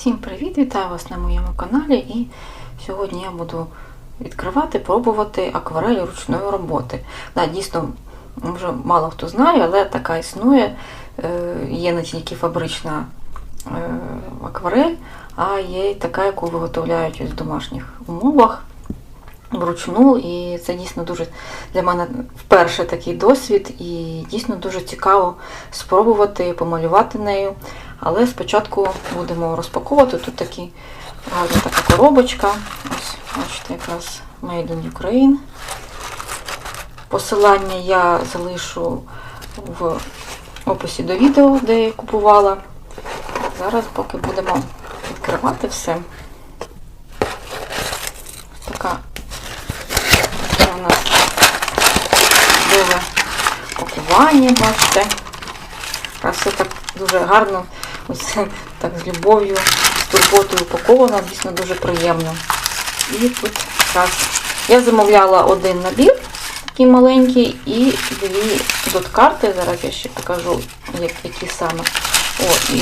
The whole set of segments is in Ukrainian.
Всім привіт! Вітаю вас на моєму каналі. І сьогодні я буду відкривати, пробувати акварель ручної роботи. Да, дійсно, вже мало хто знає, але така існує. Е, Є не тільки фабрична е, акварель, а є і така, яку виготовляють в домашніх умовах вручну. І це дійсно дуже для мене вперше такий досвід, і дійсно дуже цікаво спробувати помалювати нею. Але спочатку будемо розпаковувати. Тут такі гарна така коробочка. Ось, бачите, якраз Made in Ukraine. Посилання я залишу в описі до відео, де я купувала. Зараз поки будемо відкривати все. Ось така це у нас чудове пакування, бачите. Все так дуже гарно, ось так з любов'ю, з турботою упаковано, дійсно дуже приємно. І тут якраз я замовляла один набір, такий маленький, і дві доткарти. Зараз я ще покажу, як, які саме. О, і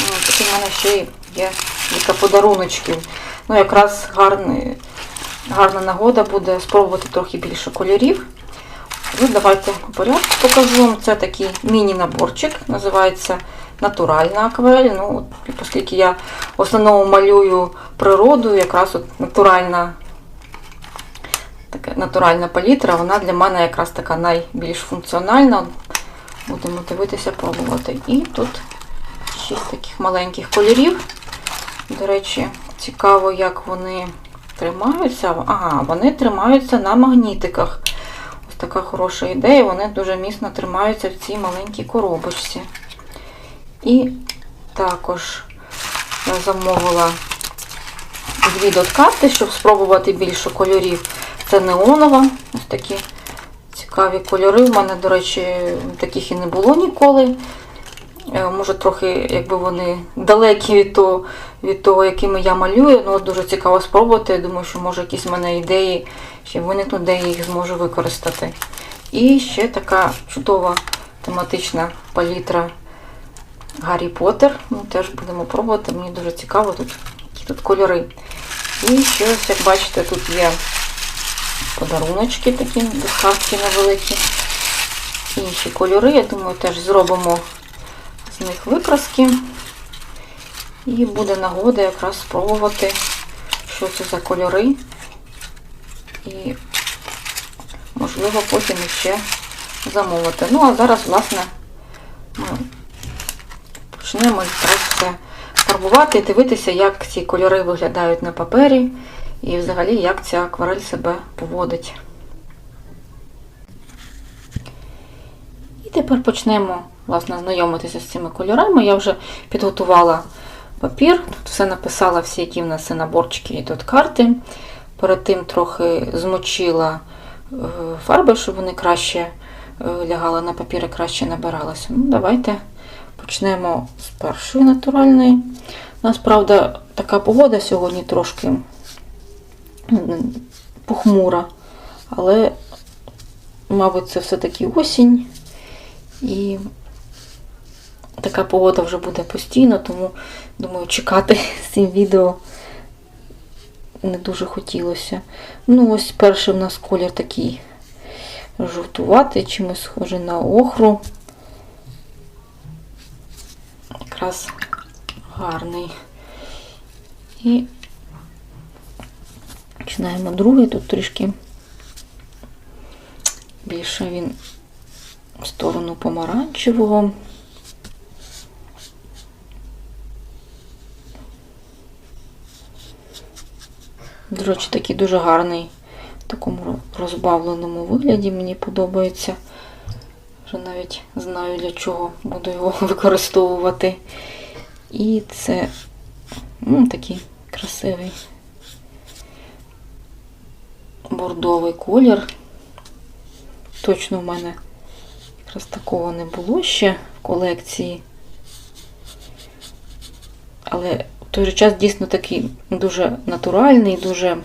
ну, такі в мене ще є кілька подаруночків. Ну, якраз гарний, гарна нагода буде спробувати трохи більше кольорів. Ну, давайте по порядку покажу. Це такий міні-наборчик, називається натуральна акварель. Ну, от, оскільки я в основному малюю природу, якраз от натуральна така натуральна палітра, вона для мене якраз така найбільш функціональна. Будемо дивитися, пробувати. І тут шість таких маленьких кольорів. До речі, цікаво, як вони тримаються. Ага, вони тримаються на магнітиках. Ось така хороша ідея. Вони дуже міцно тримаються в цій маленькій коробочці. І також я замовила дві доткарти, щоб спробувати більше кольорів. Це неонова. Ось такі цікаві кольори. У мене, до речі, таких і не було ніколи. Е, Може, трохи, якби вони далекі від того, від того, якими я малюю. Ну, от дуже цікаво спробувати. Я думаю, що може якісь в мене ідеї ще виникнуть, де я їх зможу використати. І ще така чудова тематична палітра Гаррі Поттер. Ми теж будемо пробувати. Мені дуже цікаво, тут, які тут кольори. І ще як бачите, тут є подаруночки такі доставки невеликі. Інші кольори, я думаю, теж зробимо з них викраски. І буде нагода якраз спробувати, що це за кольори. І, можливо, потім ще замовити. Ну, а зараз, власне, почнемо все фарбувати і дивитися, як ці кольори виглядають на папері. І взагалі, як ця акварель себе поводить. І тепер почнемо власне, знайомитися з цими кольорами. Я вже підготувала папір, тут все написала, всі, які в нас є наборчики і тут карти. Перед тим трохи змочила е, фарби, щоб вони краще е, лягали на папір і краще набиралися. Ну, Давайте почнемо з першої натуральної. У нас, правда, така погода сьогодні трошки похмура, але, мабуть, це все-таки осінь. І така погода вже буде постійно, тому, думаю, чекати з цим відео не дуже хотілося. Ну, ось перший в нас колір такий жовтуватий, чимось схожий на охру. Якраз гарний. І починаємо другий, тут трішки більше він в сторону помаранчевого. До такий дуже гарний в такому розбавленому вигляді. Мені подобається. Вже навіть знаю, для чого буду його використовувати. І це ну, такий красивий бордовий колір. Точно в мене якраз такого не було ще в колекції. Але той же час дійсно такий дуже натуральний, дуже,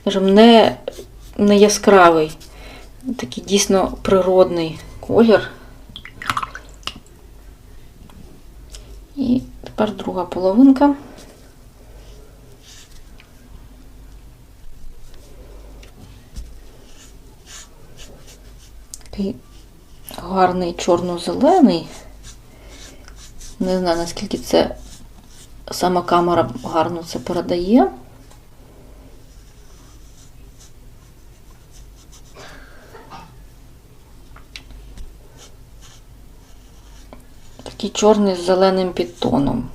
скажімо, не, не яскравий, такий дійсно природний колір. І тепер друга половинка. Такий гарний чорно-зелений. Не знаю, наскільки це сама камера гарно це передає. Такий чорний з зеленим підтоном.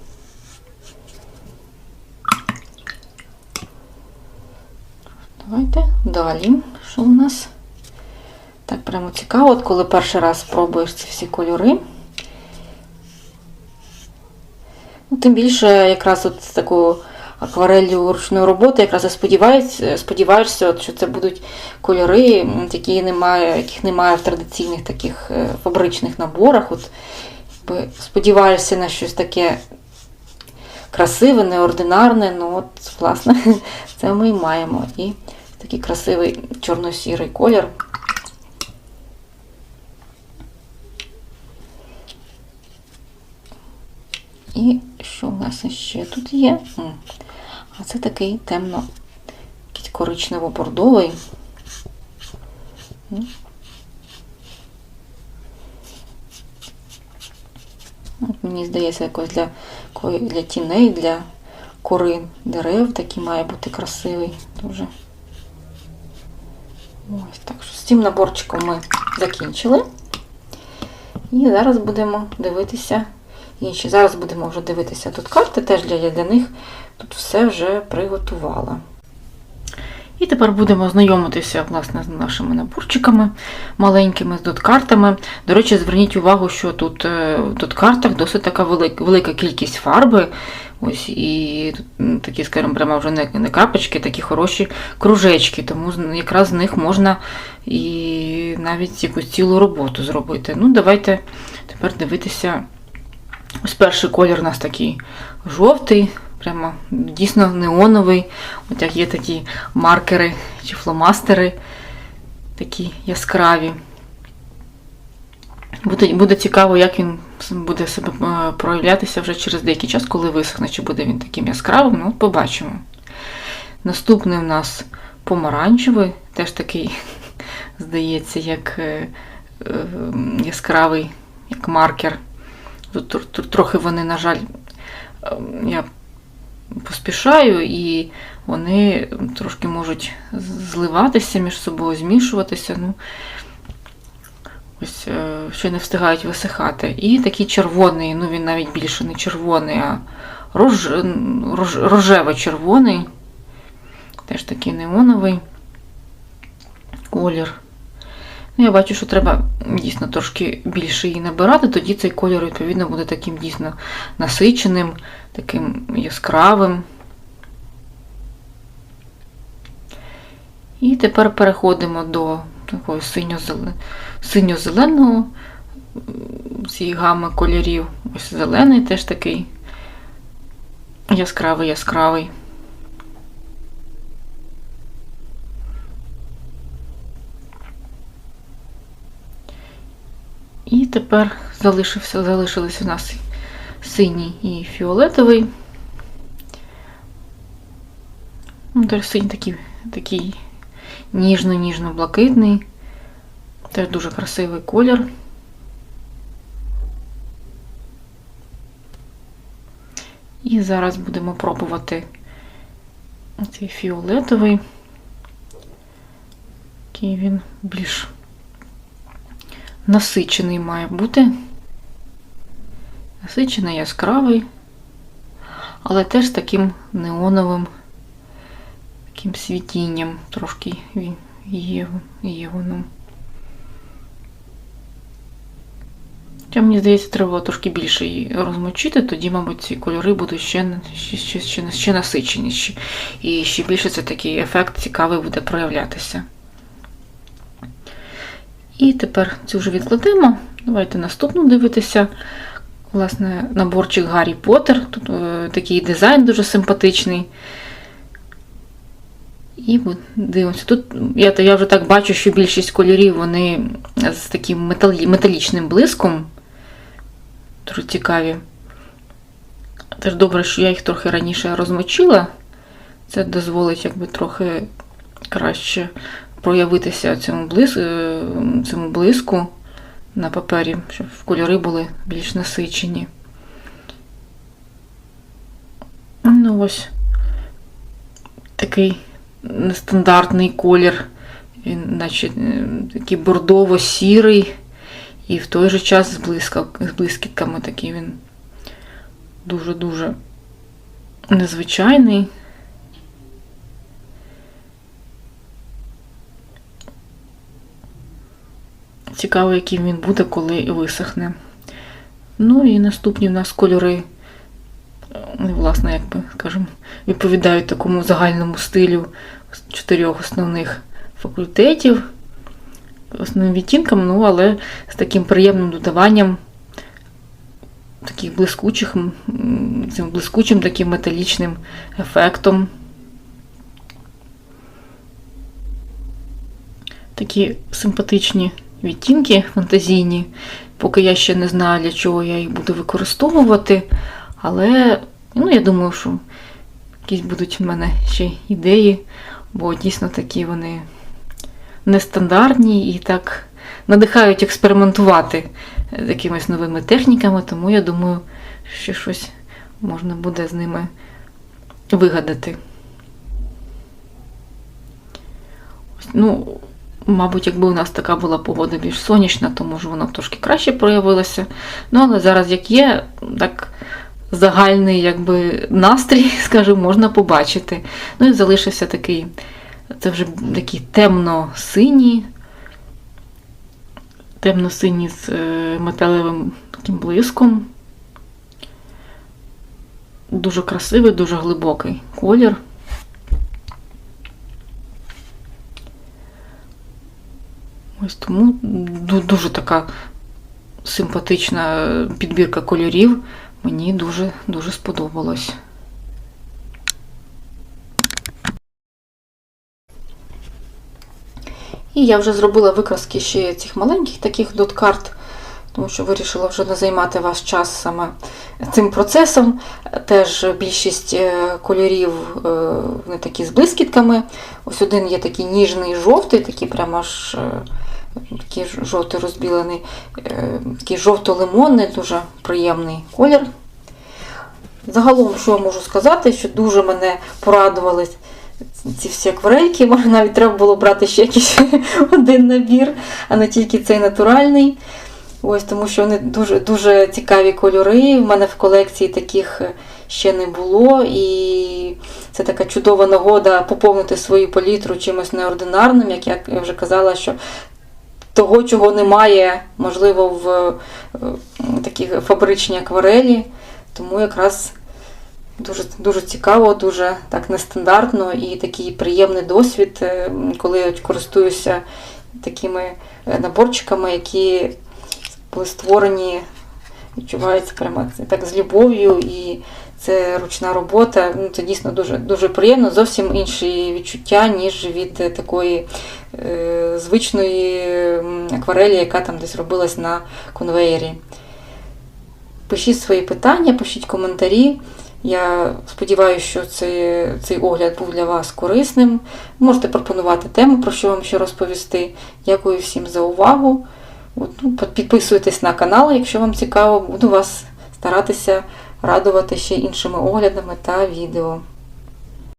Давайте далі. Що у нас? Так, прямо цікаво, от коли перший раз спробуєш ці всі кольори. Ну, тим більше якраз от такою акварелью ручної роботи, якраз і сподіваєшся, сподіваєшся, що це будуть кольори, які немає, яких немає в традиційних таких е, фабричних наборах. От, сподіваєшся на щось таке красиве, неординарне. Ну, от, власне, це ми і маємо. І такий красивий чорно-сірий колір. І нас ще тут є? А це такий темно, коричнево-бордовий. Мені здається, якось для, для тіней, для кори дерев такий має бути красивий дуже. Ось так що з цим наборчиком ми закінчили. І зараз будемо дивитися інші. Зараз будемо вже дивитися тут карти, теж для, для них тут все вже приготувала. І тепер будемо знайомитися власне, з нашими наборчиками маленькими, з доткартами. До речі, зверніть увагу, що тут е, в доткартах досить така велика, кількість фарби. Ось і такі, скажімо, прямо вже не, не крапочки, такі хороші кружечки, тому якраз з них можна і навіть якусь цілу роботу зробити. Ну, давайте тепер дивитися. Ось перший колір у нас такий жовтий, прямо дійсно неоновий. От як є такі маркери чи фломастери, такі яскраві. Буде, буде цікаво, як він буде себе е, проявлятися вже через деякий час, коли висохне, чи буде він таким яскравим, ну, побачимо. Наступний у нас помаранчевий, теж такий, здається, як е, е, яскравий, як маркер. Трохи вони, на жаль, е, я поспішаю, і вони трошки можуть зливатися між собою, змішуватися. Ну, ось ще не встигають висихати. І такий червоний, ну він навіть більше не червоний, а рож, рож, рожево-червоний. Теж такий неоновий колір. Ну, я бачу, що треба дійсно трошки більше її набирати, тоді цей колір, відповідно, буде таким дійсно насиченим, таким яскравим. І тепер переходимо до такого синьо-зеле- синьо-зеленого цієї гами кольорів. Ось зелений теж такий яскравий, яскравий. І тепер залишився, залишились у нас синій і фіолетовий. Ну, теж синій такий, такий ніжно-ніжно-блакитний. Теж дуже красивий колір. І зараз будемо пробувати цей фіолетовий, який він більш насичений має бути. Насичений, яскравий, але теж таким неоновим, таким світінням трошки є, є воно. Хоча, мені здається, треба було трошки більше її розмочити, тоді, мабуть, ці кольори будуть ще, ще, ще, ще, ще насиченіші. І ще більше це такий ефект цікавий буде проявлятися. І тепер цю вже відкладемо. Давайте наступну дивитися. Власне, наборчик Гаррі Поттер. Тут е, такий дизайн дуже симпатичний. І дивимося. Тут я, я вже так бачу, що більшість кольорів вони з таким металі, металічним блиском. Дуже цікаві. Теж добре, що я їх трохи раніше розмочила. Це дозволить якби трохи краще проявитися цьому, блис... е, цьому блиску на папері, щоб кольори були більш насичені. Ну ось такий нестандартний колір. Він, наче е, такий бордово-сірий, і в той же час з, блиска... з блискітками такий він дуже-дуже незвичайний. Цікаво, яким він буде, коли висохне. Ну і наступні в нас кольори, власне, як би, скажімо, відповідають такому загальному стилю чотирьох основних факультетів, основним відтінкам, ну, але з таким приємним додаванням таких блискучих, цим блискучим таким металічним ефектом. Такі симпатичні відтінки фантазійні. Поки я ще не знаю, для чого я їх буду використовувати. Але ну, я думаю, що якісь будуть в мене ще ідеї, бо дійсно такі вони нестандартні і так надихають експериментувати з якимись новими техніками, тому я думаю, що щось можна буде з ними вигадати. Ну, мабуть, якби у нас така була погода більш сонячна, то може воно б трошки краще проявилося. Ну, але зараз як є, так загальний якби, настрій, скажімо, можна побачити. Ну і залишився такий, це вже такий темно-синій, темно-синій з е, металевим таким блиском. Дуже красивий, дуже глибокий колір. Ось тому дуже така симпатична підбірка кольорів. Мені дуже дуже сподобалось. І я вже зробила викраски ще цих маленьких таких дот-карт, тому що вирішила вже не займати ваш час саме цим процесом. Теж більшість е, кольорів е, вони такі з блискітками. Ось один є такий ніжний жовтий, такий прямо аж е, такий жовтий розбілений, е, такий жовто-лимонний, дуже приємний колір. Загалом, що я можу сказати, що дуже мене порадували ці всі акварельки. Може, навіть треба було брати ще якийсь один набір, а не тільки цей натуральний. Ось, тому що вони дуже, дуже цікаві кольори. У мене в колекції таких ще не було. І це така чудова нагода поповнити свою палітру чимось неординарним, як я вже казала, що того, чого немає, можливо, в е, такій фабричній акварелі. Тому якраз дуже, дуже цікаво, дуже так нестандартно і такий приємний досвід, е, коли я користуюся такими е, наборчиками, які були створені, відчуваються прямо так з любов'ю, і це ручна робота. Ну, це дійсно дуже, дуже приємно, зовсім інші відчуття, ніж від такої е, звичної акварелі, яка там десь робилась на конвеєрі. Пишіть свої питання, пишіть коментарі. Я сподіваюся, що цей, цей огляд був для вас корисним. Можете пропонувати тему, про що вам ще розповісти. Дякую всім за увагу. Ну, підписуйтесь на канал, якщо вам цікаво, буду вас старатися радувати ще іншими оглядами та відео.